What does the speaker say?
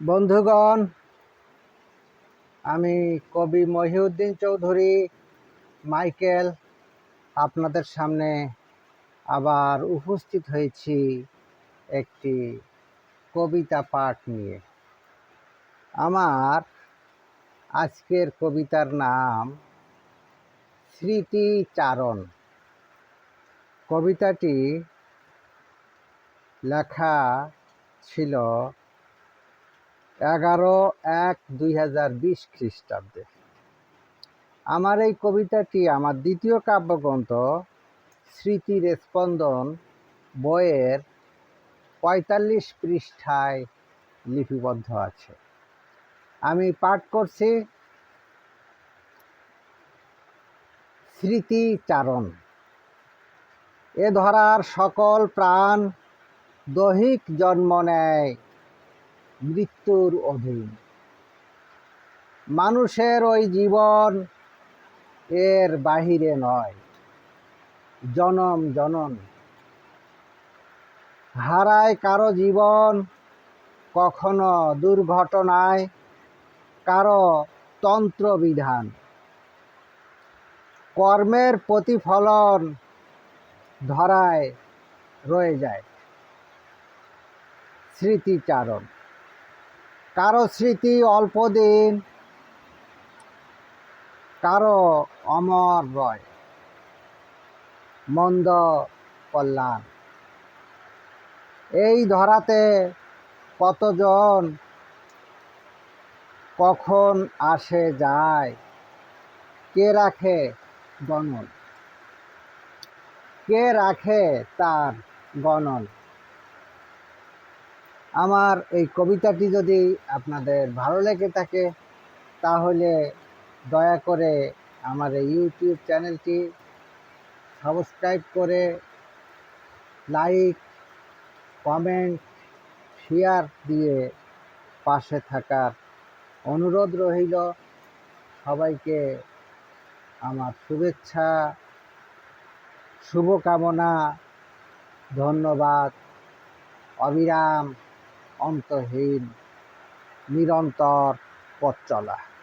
বন্ধুগণ, আমি কবি মহিউদ্দিন চৌধুরী, মাইকেল আপনাদের সামনে আবার উপস্থিত হয়েছি একটি কবিতা পাঠ নিয়ে। আমার আজকের কবিতার নাম স্মৃতিচারণ। কবিতাটি লেখা ছিল এগারো এক দুই হাজার বিশ খ্রিস্টাব্দে। আমার এই কবিতাটি আমার দ্বিতীয় কাব্যগ্রন্থ স্মৃতির স্পন্দন বইয়ের পঁয়তাল্লিশ পৃষ্ঠায় লিপিবদ্ধ আছে। আমি পাঠ করছি স্মৃতিচারণ। এ ধরার সকল প্রাণ দৈহিক জন্ম নেয় মৃত্যুর অধীন। মানুষের ওই জীবন এর বাহিরে নয়। জনম জনম হারায় কারও জীবন কখনো দুর্ঘটনায়, কারও তন্ত্রবিধান। কর্মের প্রতিফলন ধরায় রয়ে যায়। স্মৃতিচারণ। কারও স্মৃতি অল্প দিন, কারও অমর রয়। মন্দ কল্যাণ। এই ধরাতে কতজন কখন আসে যায়, কে রাখে গণন? কে রাখে তার গণন? আমার এই কবিতাটি যদি আপনাদের ভালো লেগে থাকে, তাহলে দয়া করে আমার এই ইউটিউব চ্যানেলটি সাবস্ক্রাইব করে লাইক, কমেন্ট, শেয়ার দিয়ে পাশে থাকার অনুরোধ রইল। সবাইকে আমার শুভেচ্ছা, শুভকামনা, ধন্যবাদ, অবিরাম। অন্তহীন নিরন্তর পথ চলা।